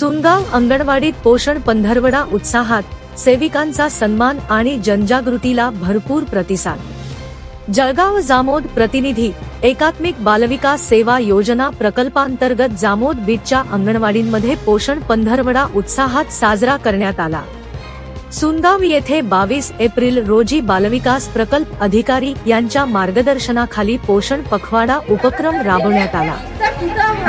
सुनगाव अंगणवाडीत पोषण पंधरवडा उत्साहात सेविकांचा सन्मान आणि जनजागृतीला भरपूर प्रतिसाद. जळगाव जामोद प्रतिनिधी एकात्मिक बालविकास सेवा योजना प्रकल्पांतर्गत जामोद बीटच्या अंगणवाडींमध्ये पोषण पंधरवडा उत्साहात साजरा करण्यात आला. सुनगाव येथे बावीस एप्रिल रोजी बालविकास प्रकल्प अधिकारी यांच्या मार्गदर्शनाखाली पोषण पखवाडा उपक्रम राबवण्यात आला.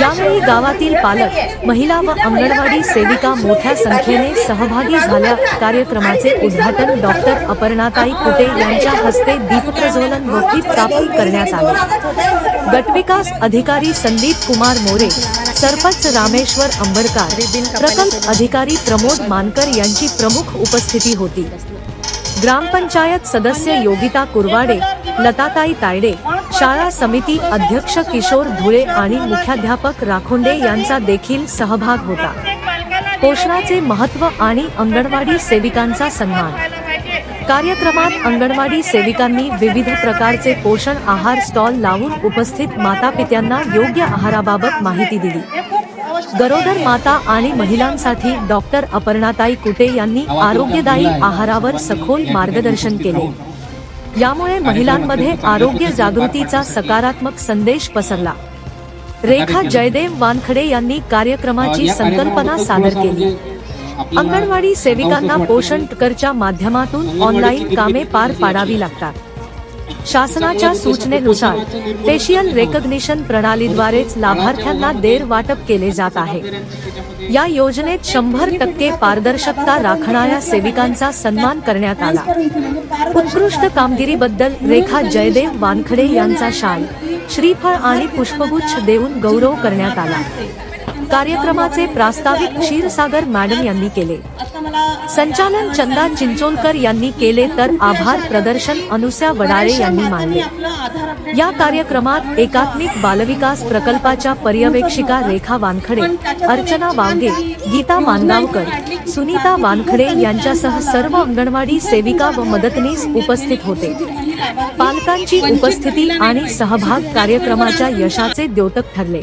यावेळी गावातील पालक महिला व अंगणवाडी सेविका मोठ्या संख्येने सहभागी झाल्या. कार्यक्रमाचे उद्घाटन डॉक्टर अपर्णाताई कुटे यांच्या हस्ते दीपप्रज्वलन व प्राप्त करण्यात आले. गटविकास अधिकारी संदीप कुमार मोरे सरपंच रामेश्वर अंबरकार प्रकल्प अधिकारी प्रमोद मानकर यांची प्रमुख उपस्थिती होती. ग्रामपंचायत सदस्य योगिता कुरवाडे लताताई तायडे शाळा समिती अध्यक्ष किशोर धुळे आणि मुख्याध्यापक राखोंडे यांचा देखील सहभाग होता. पोषणाचे महत्त्व आणि अंगणवाडी सेविकांचा सन्मान. कार्यक्रमात अंगणवाडी सेविकांनी विविध प्रकारचे पोषण आहार स्टॉल लावून उपस्थित मातापित्यांना योग्य आहाराबाबत माहिती दिली. गरोदर माता आणि महिलांसाठी डॉक्टर अपर्णाताई कुटे यांनी आरोग्यदायी आहारावर सखोल मार्गदर्शन केले. यामुळे महिलांमध्ये आरोग्य जागृतीचा सकारात्मक संदेश पसरला. रेखा जयदेव वानखडे यांनी कार्यक्रमाची संकल्पना सादर केली. अंगणवाडी सेविकांना पोषण टकरच्या माध्यमातून ऑनलाईन कामे पार पाडावी लागतात. शासनाच्या सूचनेनुसार फेशियल रेकग्निशन प्रणालीद्वारेच लाभार्थ्यांना देर वाटप केले जात आहे. या योजनेत शंभर टक्के पारदर्शकता राखणाऱ्या सेविकांचा सन्मान करण्यात आला. उत्कृष्ट कामगिरीबद्दल रेखा जयदेव वानखडे यांचा शाल श्रीफळ आणि पुष्पगुच्छ देऊन गौरव करण्यात आला. कार्यक्रमाचे प्रास्ताविक क्षीरसागर मॅडम यांनी केले. संचालन चंदा चिंचोलकर यांनी केले तर आभार प्रदर्शन अनुसया वडाळे यांनी मानले. या कार्यक्रमात एकात्मिक बालविकास प्रकल्पाच्या पर्यवेक्षिका रेखा वानखडे अर्चना वांगे गीता मानगावकर सुनीता वानखडे यांच्यासह सर्व अंगणवाडी सेविका व मदतनीस उपस्थित होते. पालकांची उपस्थिती आणि सहभाग कार्यक्रमाच्या यशाचे द्योतक ठरले.